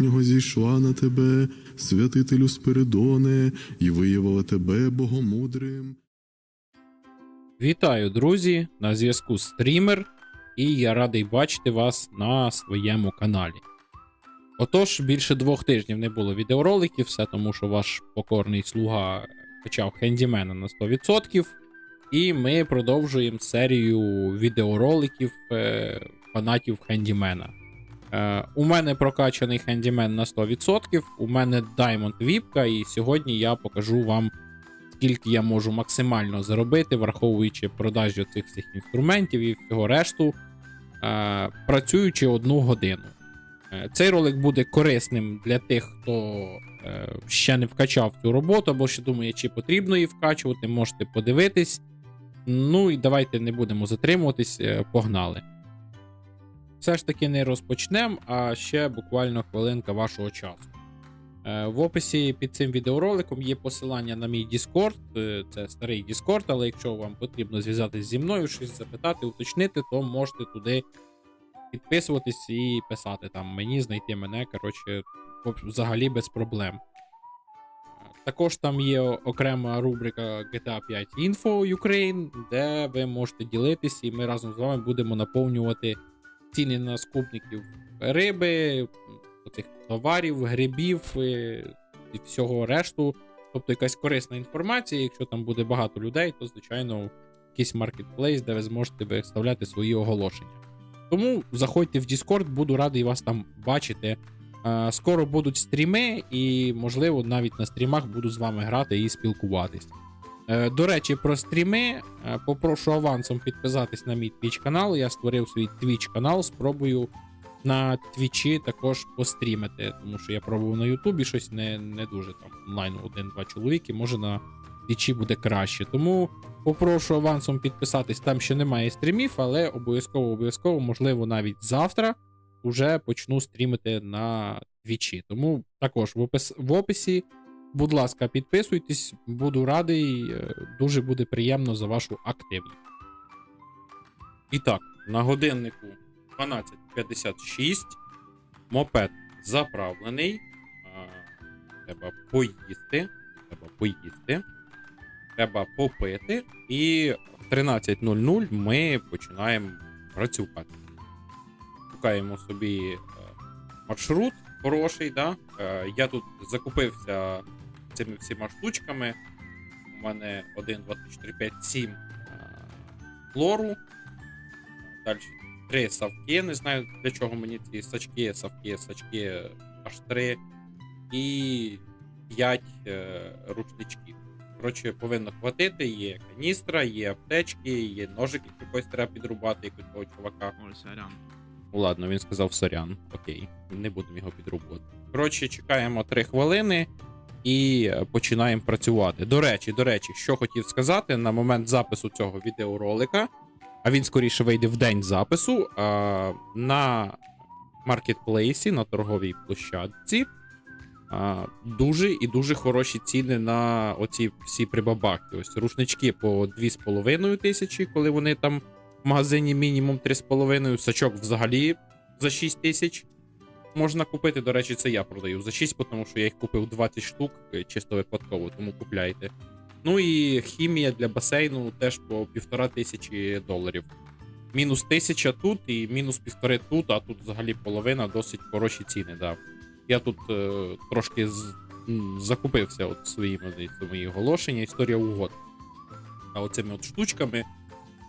Нього зійшла на тебе, святителю Спиридоне, і виявила тебе богомудрим. Вітаю, друзі! На зв'язку стрімер, і я радий бачити вас на своєму каналі. Отож, більше двох тижнів не було відеороликів, все тому що ваш покорний слуга почав хендімена на 100%. І ми продовжуємо серію відеороликів е, фанатів хендімена. Е, у мене прокачаний хендімен на 100%, у мене Diamond Віпка, і сьогодні я покажу вам скільки я можу максимально заробити, враховуючи продажі цих всіх інструментів і всього решту, е, працюючи одну годину. Е, Цей ролик буде корисним для тих, хто ще не вкачав цю роботу, або ще думає, чи потрібно її вкачувати, можете подивитись. Ну і давайте не будемо затримуватись, погнали. Все ж таки не розпочнемо, а ще буквально хвилинка вашого часу. Е, В описі під цим відеороликом є посилання на мій Discord. Е, Це старий Discord, але якщо вам потрібно зв'язатись зі мною, щось запитати, уточнити, то можете туди підписуватись і писати там мені, знайти мене. Коротше, взагалі без проблем. Також там є окрема рубрика GTA 5 Info Ukraine, де ви можете ділитись, і ми разом з вами будемо наповнювати ціни на скупників риби, оцих товарів, грибів е, і всього решту. Тобто якась корисна інформація. Якщо там буде багато людей, то звичайно якийсь маркетплейс, де ви зможете виставляти свої оголошення. Тому заходьте в Discord, буду радий вас там бачити. Скоро будуть стріми, і, можливо, навіть на стрімах буду з вами грати і спілкуватись. Е, До речі, про стріми е, попрошу авансом підписатись на мій Twitch канал. Я створив свій Twitch канал, спробую на Твічі також пострімити, тому що я пробував на Ютубі щось не, не дуже там онлайн один-два чоловіки, може на Твічі буде краще. Тому попрошу авансом підписатись. Там ще немає стрімів, але обов'язково, обов'язково, можливо, навіть завтра вже почну стрімити на Твічі. Тому також в, опис, в описі, будь ласка, підписуйтесь, буду радий, е, дуже буде приємно за вашу активність. І так, на годиннику 12.56. Мопед заправлений. Треба поїсти. Треба поїсти. Треба попити. І в 13.00 ми починаємо працювати. Шукаємо собі е, маршрут хороший. Да? Е, Я тут закупився цими всіма штучками. У мене 1, 2, 3, 4, 5, 7 е, хлору. Далі три савки. Не знаю для чого мені ці сачки, савки, сачки аж три. І 5 е, рушничків. Коротше, повинно хватити. Є каністра, є аптечки, є ножик, якийсь треба підрубати якогось чувака. Ой, сорян. Ну ладно, він сказав сорян. Окей, не будемо його підрубувати. Коротше, чекаємо 3 хвилини і е, починаємо працювати. До речі, до речі, що хотів сказати на момент запису цього відеоролика, а він скоріше вийде в день запису. А, на маркетплейсі, на торговій площадці. А, дуже і дуже хороші ціни на оці всі прибабахи. Ось рушнички по 2,5 тисячі, коли вони там в магазині мінімум 3,5, сачок взагалі за 6 тисяч можна купити. До речі, це я продаю за 6, тому що я їх купив 20 штук е, чисто випадково, тому купляйте. Ну і хімія для басейну теж по півтора тисячі доларів. Мінус тисяча тут і мінус півтори тут, а тут взагалі половина досить хороші ціни. Да. Я тут е, трошки з, закупився от своїми оголошення, історія угод. А оцими от штучками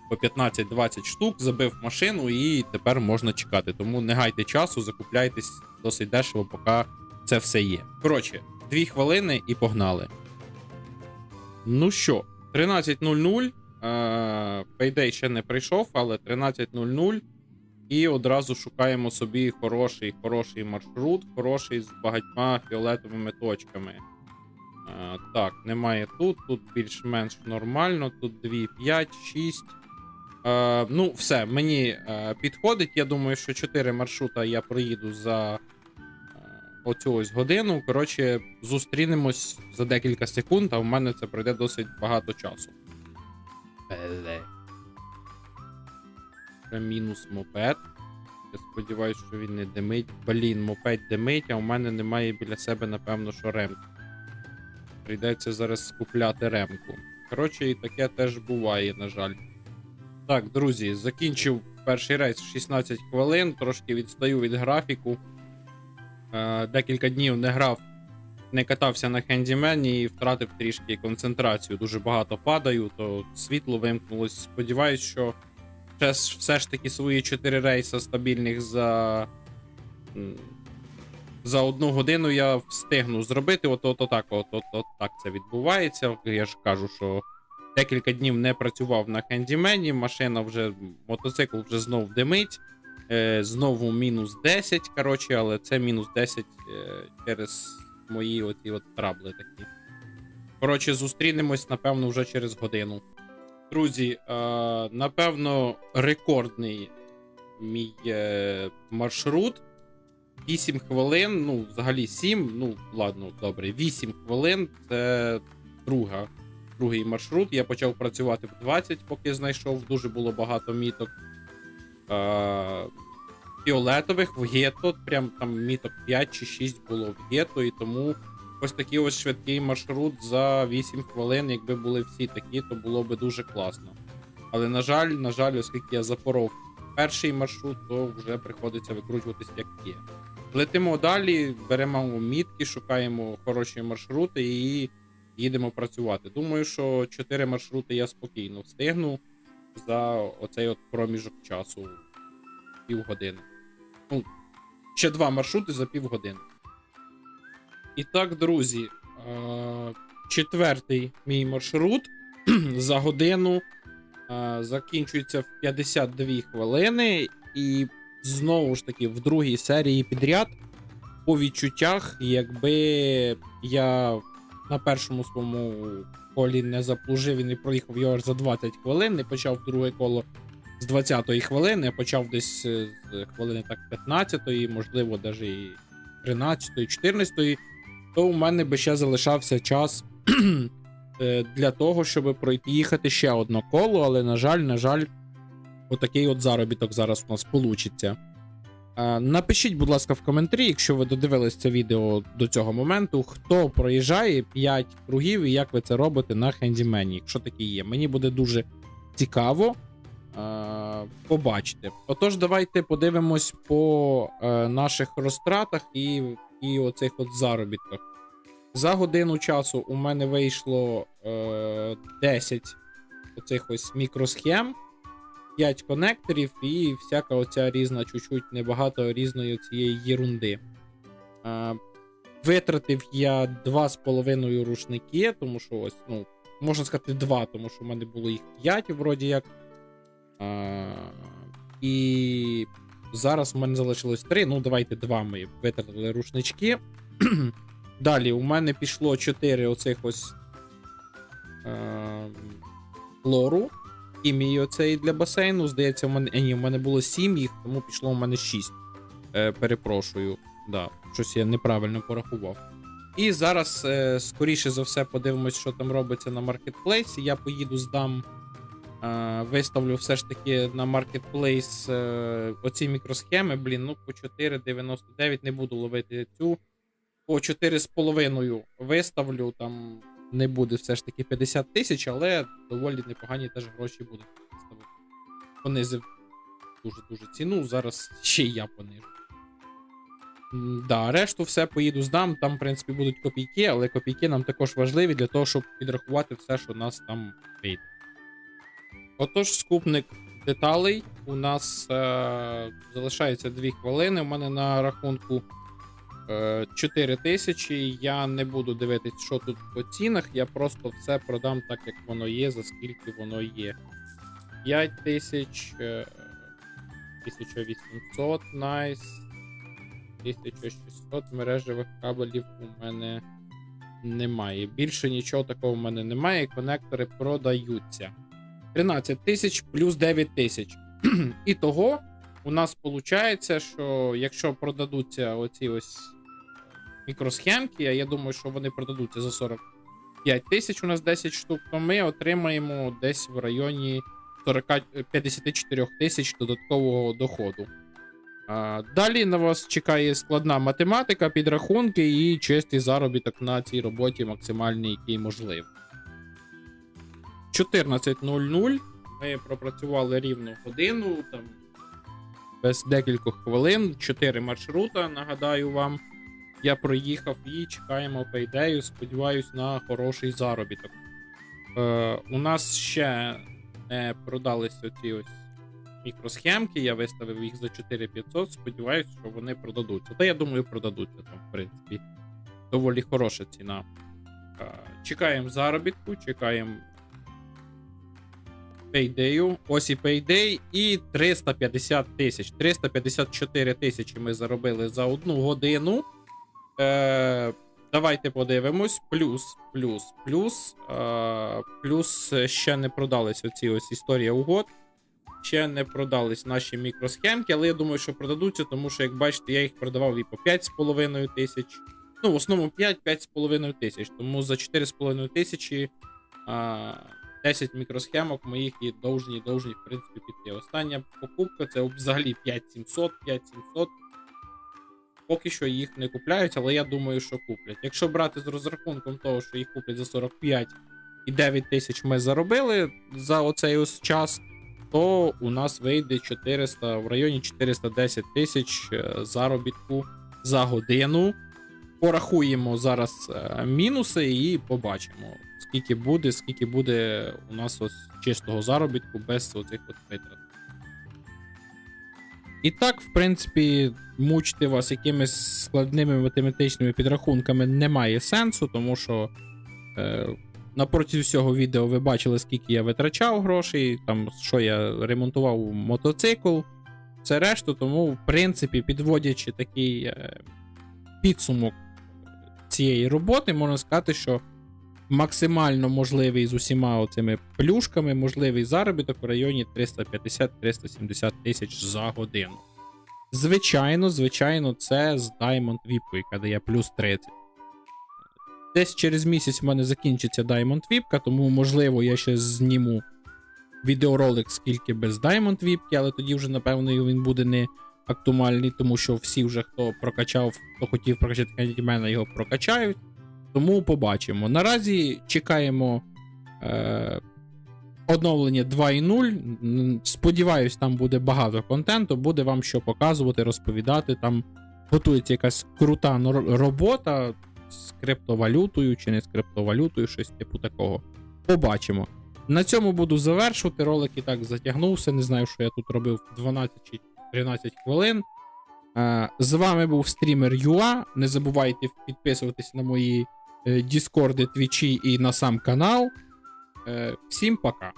по 15-20 штук забив машину і тепер можна чекати. Тому не гайте часу, закупляйтесь досить дешево, поки це все є. Коротше, 2 хвилини і погнали. Ну що, 13.00. Е, Payday ще не прийшов, але 13.00. І одразу шукаємо собі хороший, хороший маршрут, хороший з багатьма фіолетовими точками. Е, так, немає тут. Тут більш-менш нормально. Тут 2, 5, 6. Е, ну, все, мені е, підходить. Я думаю, що 4 маршрута я проїду за е, оцю ось годину. Коротше, зустрінемось за декілька секунд, а в мене це пройде досить багато часу. Беле. Це мінус мопед. Я сподіваюся, що він не димить. Блін, мопед димить, а у мене немає біля себе, напевно, що ремки. Прийдеться зараз скупляти ремку. Коротше, і таке теж буває, на жаль. Так, друзі, закінчив перший рейс 16 хвилин, трошки відстаю від графіку. Е, декілька днів не грав, не катався на хендімені і втратив трішки концентрацію. Дуже багато падаю, то світло вимкнулось. Сподіваюсь, що ще все ж таки свої 4 рейси стабільних за. За одну годину я встигну зробити. От, от, отак, от, от, от так це відбувається. Я ж кажу, що декілька днів не працював на хендімені, машина вже, мотоцикл вже знов димить. Е, знову мінус 10, коротше, але це мінус 10 е, через мої оці от трабли такі. Коротше, зустрінемось, напевно, вже через годину. Друзі, е, напевно, рекордний мій е, маршрут. 8 хвилин, ну, взагалі 7, ну, ладно, добре, 8 хвилин це друга, другий маршрут. Я почав працювати в 20, поки знайшов. Дуже було багато міток. Е, фіолетових в гетто, прям там міток 5 чи 6 було в гетто, і тому ось такий ось швидкий маршрут за 8 хвилин. Якби були всі такі, то було би дуже класно. Але на жаль, на жаль, оскільки я запоров перший маршрут, то вже приходиться викручуватись як є. Летимо далі, беремо мітки, шукаємо хороші маршрути і їдемо працювати. Думаю, що 4 маршрути я спокійно встигну за оцей от проміжок часу півгодини. Ну, ще два маршрути за півгодини. І так, друзі, е- четвертий мій маршрут за годину е- закінчується в 52 хвилини. І знову ж таки, в другій серії підряд, по відчуттях, якби я на першому своєму колі не заплужив і не проїхав його за 20 хвилин, не почав друге коло з 20-ї хвилини, я почав десь е, з хвилини так 15-ї, можливо, навіть і 13-ї, 14-ї, то у мене би ще залишався час е, для того, щоб пройти їхати ще одне коло, але, на жаль, на жаль, отакий от заробіток зараз у нас получиться. Е, Напишіть, будь ласка, в коментарі, якщо ви додивились це відео до цього моменту, хто проїжджає 5 кругів і як ви це робите на хендімені, якщо такі є. Мені буде дуже цікаво е, побачити. Отож, давайте подивимось по е, наших розтратах і, і оцих от заробітках. За годину часу у мене вийшло е, 10 оцих ось мікросхем, 5 конекторів і всяка оця різна, чуть-чуть небагато різної цієї єрунди. Е, витратив я 2,5 рушники, тому що ось, ну, можна сказати, 2, тому що в мене було їх 5, вроді як. А, і зараз у мене залишилось 3. Ну, давайте 2 ми витратили рушнички. Далі у мене пішло 4 оцих ось е, лору. Хімії оцеї для басейну. Здається, у мене. Ні, у мене було 7 їх, тому пішло у мене 6. Е, перепрошую. Да, щось я неправильно порахував. І зараз, е, скоріше за все, подивимось, що там робиться на маркетплейсі. Я поїду, здам, е, виставлю все ж таки на маркетплейс е, оці мікросхеми. Блін, ну по 4,99 не буду ловити цю. По 4,5 виставлю. Там не буде все ж таки 50 тисяч, але доволі непогані теж гроші будуть виставити. Понизив дуже-дуже ціну. Зараз ще я понижу. Да, решту все поїду здам. Там, в принципі, будуть копійки, але копійки нам також важливі для того, щоб підрахувати все, що у нас там вийде. Отож, скупник деталей. У нас е- залишається 2 хвилини. У мене на рахунку 4 тисячі. Я не буду дивитись, що тут по цінах. Я просто все продам так, як воно є, за скільки воно є. 5 тисяч. Е- 1800, найс. 1600 мережевих кабелів у мене немає. Більше нічого такого в мене немає. Конектори продаються. 13 тисяч плюс 9 тисяч. І того у нас виходить, що якщо продадуться оці ось мікросхемки, я думаю, що вони продадуться за 45 тисяч, у нас 10 штук, то ми отримаємо десь в районі 40, 54 тисяч додаткового доходу. А, далі на вас чекає складна математика, підрахунки і чистий заробіток на цій роботі, максимальний, який можливий. 14.00. Ми пропрацювали рівно годину, там без декількох хвилин, 4 маршрута, нагадаю вам. Я проїхав і чекаємо пейдею. Сподіваюсь на хороший заробіток. Е, у нас ще не продались оці ось мікросхемки. Я виставив їх за 4500. Сподіваюсь, що вони продадуться. Та я думаю, продадуться там, в принципі. Доволі хороша ціна. Е, чекаємо заробітку, чекаємо пейдею. Ось і пейдей, і 350 тисяч. 354 тисячі ми заробили за одну годину. Е, давайте подивимось. Плюс, плюс, плюс. Е, плюс ще не продались оці ось історія угод. Ще не продались наші мікросхемки, але я думаю, що продадуться, тому що, як бачите, я їх продавав і по 5,5 тисяч. Ну, в основному 5-5,5 тисяч. Тому за 4,5 тисячі а, 10 мікросхемок моїх і довжні, довжні, в принципі, піти. Остання покупка це взагалі 5700, 5700. Поки що їх не купляють, але я думаю, що куплять. Якщо брати з розрахунком того, що їх куплять за 45 і 9 тисяч ми заробили за оцей ось час, то у нас вийде 400 в районі 410 тисяч е, заробітку за годину. Порахуємо зараз е, мінуси і побачимо, скільки буде, скільки буде у нас ось чистого заробітку без оцих от витрат. І так, в принципі, мучити вас якимись складними математичними підрахунками немає сенсу, тому що е, напроти всього відео ви бачили, скільки я витрачав грошей, там що я ремонтував мотоцикл, це решту, тому, в принципі, підводячи такий е, підсумок цієї роботи, можна сказати, що максимально можливий з усіма оцими плюшками, можливий заробіток в районі 350-370 тисяч за годину. Звичайно, звичайно, це з Diamond VIP, яка дає плюс 30. Десь через місяць в мене закінчиться Diamond VIP, тому, можливо, я ще зніму відеоролик, скільки без Diamond VIP, але тоді вже, напевно, він буде не актуальний, тому що всі вже, хто прокачав, хто хотів прокачати Candyman, його прокачають. Тому побачимо. Наразі чекаємо е, оновлення 2.0. Сподіваюсь, там буде багато контенту, буде вам що показувати, розповідати. Там готується якась крута робота з криптовалютою чи не з криптовалютою, щось типу такого. Побачимо. На цьому буду завершувати. Ролик і так затягнувся. Не знаю, що я тут робив 12 чи 13 хвилин. Е, З вами був стрімер Юа. Не забувайте підписуватись на мої Діскорди, Твічі і на сам канал. Всем Всім пока.